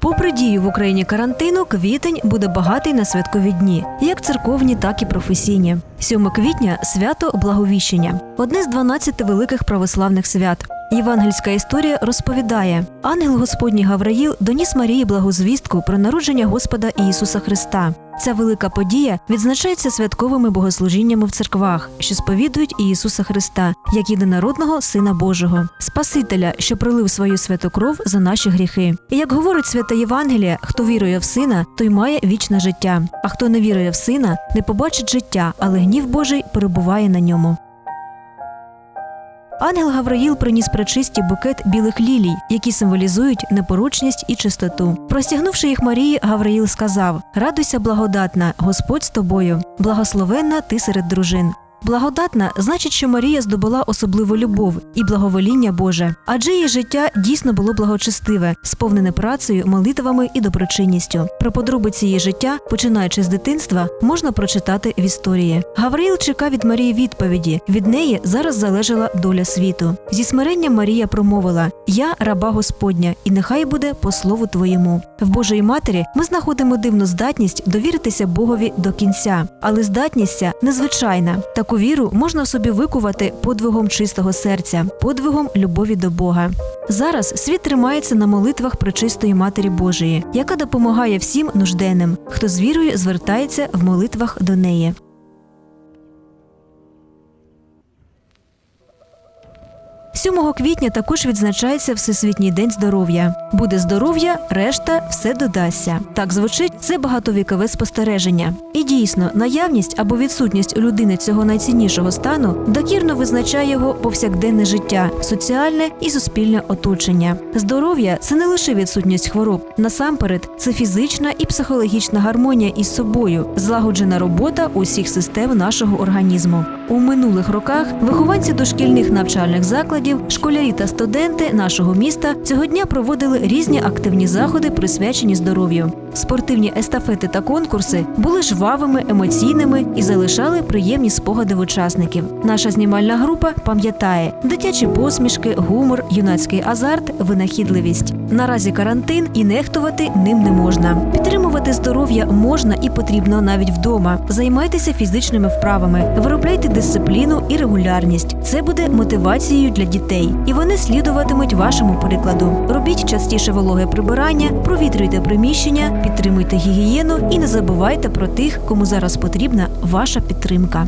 Попри дію в Україні карантину, квітень буде багатий на святкові дні, як церковні, так і професійні. 7 квітня свято Благовіщення одне з 12 великих православних свят. Євангельська історія розповідає: ангел Господній Гавраїл доніс Марії благозвістку про народження Господа Ісуса Христа. Ця велика подія відзначається святковими богослужіннями в церквах, що сповідують Ісуса Христа як єдинородного Сина Божого, Спасителя, що пролив свою святу кров за наші гріхи. І як говорить свята Євангелія, хто вірує в сина, той має вічне життя. А хто не вірує в сина, не побачить життя, але гнів Божий перебуває на ньому. Ангел Гавраїл приніс пречисті букет білих лілій, які символізують непорочність і чистоту. Простягнувши їх Марії, Гавраїл сказав: Радуйся, благодатна, Господь з тобою, благословенна ти серед дружин. Благодатна значить, що Марія здобула особливу любов і благовоління Боже, адже її життя дійсно було благочестиве, сповнене працею, молитвами і доброчинністю. Про подробиці її життя, починаючи з дитинства, можна прочитати в історії. Гавриїл чекав від Марії відповіді. Від неї зараз залежала доля світу. Зі смиренням Марія промовила: Я раба Господня, і нехай буде по слову твоєму. В Божої матері ми знаходимо дивну здатність довіритися Богові до кінця, але здатність ця незвичайна. Таку віру можна собі викувати подвигом чистого серця, подвигом любові до Бога. Зараз світ тримається на молитвах пречистої Матері Божої, яка допомагає всім нужденним, хто з вірою звертається в молитвах до неї. Сьомого квітня також відзначається Всесвітній день здоров'я. Буде здоров'я, решта все додасться. Так звучить це багатовікове спостереження. І дійсно, наявність або відсутність у людини цього найціннішого стану докірно визначає його повсякденне життя, соціальне і суспільне оточення. Здоров'я це не лише відсутність хвороб. Насамперед, це фізична і психологічна гармонія із собою, злагоджена робота усіх систем нашого організму. У минулих роках вихованці дошкільних навчальних закладів, школярі та студенти нашого міста цього дня проводили різні активні заходи, присвячені здоров'ю. Спортивні естафети та конкурси були жвавими, емоційними і залишали приємні спогади в учасників. Наша знімальна група пам'ятає дитячі посмішки, гумор, юнацький азарт, винахідливість. Наразі карантин і нехтувати ним не можна. Підтримувати здоров'я можна і потрібно навіть вдома. Займайтеся фізичними вправами, виробляйте дисципліну і регулярність. Це буде мотивацією для дітей, і вони слідуватимуть вашому прикладу. Робіть частіше вологе прибирання, провітрюйте приміщення, підтримуйте гігієну і не забувайте про тих, кому зараз потрібна ваша підтримка.